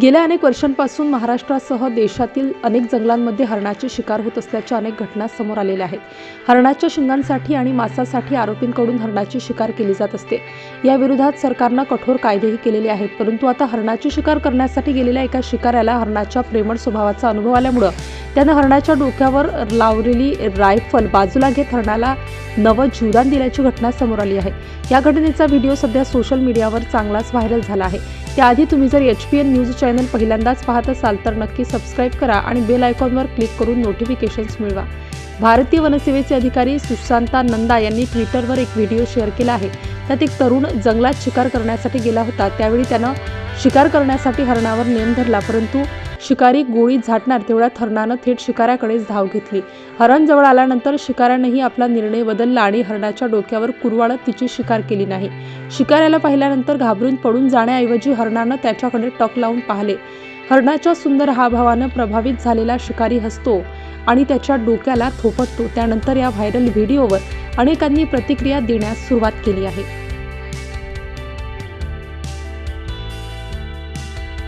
गेल्या अनेक वर्षांपासून महाराष्ट्रासह देशातील अनेक जंगलांमध्ये हरणाची शिकार होत असल्याच्या अनेक घटना समोर आलेल्या आहेत. हरणाच्या शिंगांसाठी आणि मांसासाठी आरोपींकडून हरणाची शिकार केली जात असते. या विरोधात सरकारनं कठोर कायदेही केलेले आहेत परंतु आता हरणाची शिकार करण्यासाठी गेलेल्या एका शिकाऱ्याला हरणाच्या प्रेमळ स्वभावाचा अनुभव आल्यामुळं त्यानं हरणाच्या डोक्यावर लावलेली रायफल बाजूला घेत हरणाला नवं जीवदान दिल्याची घटना समोर आली आहे. या घटनेचा व्हिडिओ सध्या सोशल मीडियावर चांगलाच व्हायरल झाला आहे. त्याआधी तुम्ही जर H P N news channel पहिल्यांदाच पाहत असाल तर नक्की सबस्क्राईब करा आणि बेल आयकॉनवर क्लिक करून नोटिफिकेशन्स मिळवा. भारतीय वनसेवेचे अधिकारी सुशांता नंदा यांनी ट्विटरवर एक व्हिडिओ शेअर केला आहे. त्यात एक तरुण जंगलात शिकार करण्यासाठी गेला होता. त्यावेळी त्यानं शिकार करण्यासाठी हरणावर नेम धरला परंतु शिकारी गोळी झाटणार तेवढ्या थरणानं थेट शिकाऱ्याकडेच धाव घेतली. हरण जवळ आल्यानंतर शिकाऱ्यानेही आपला निर्णय बदलला आणि हरणाच्या डोक्यावर कुरवाळत तिची शिकार केली नाही. शिकाऱ्याला पाहिल्यानंतर घाबरून पडून जाण्याऐवजी हरणानं त्याच्याकडे टक लावून पाहिले. हरणाच्या सुंदर हावभावानं प्रभावित झालेला शिकारी हसतो आणि त्याच्या डोक्याला थोपटतो. त्यानंतर या व्हायरल व्हिडिओवर अनेकांनी प्रतिक्रिया देण्यास सुरुवात केली आहे.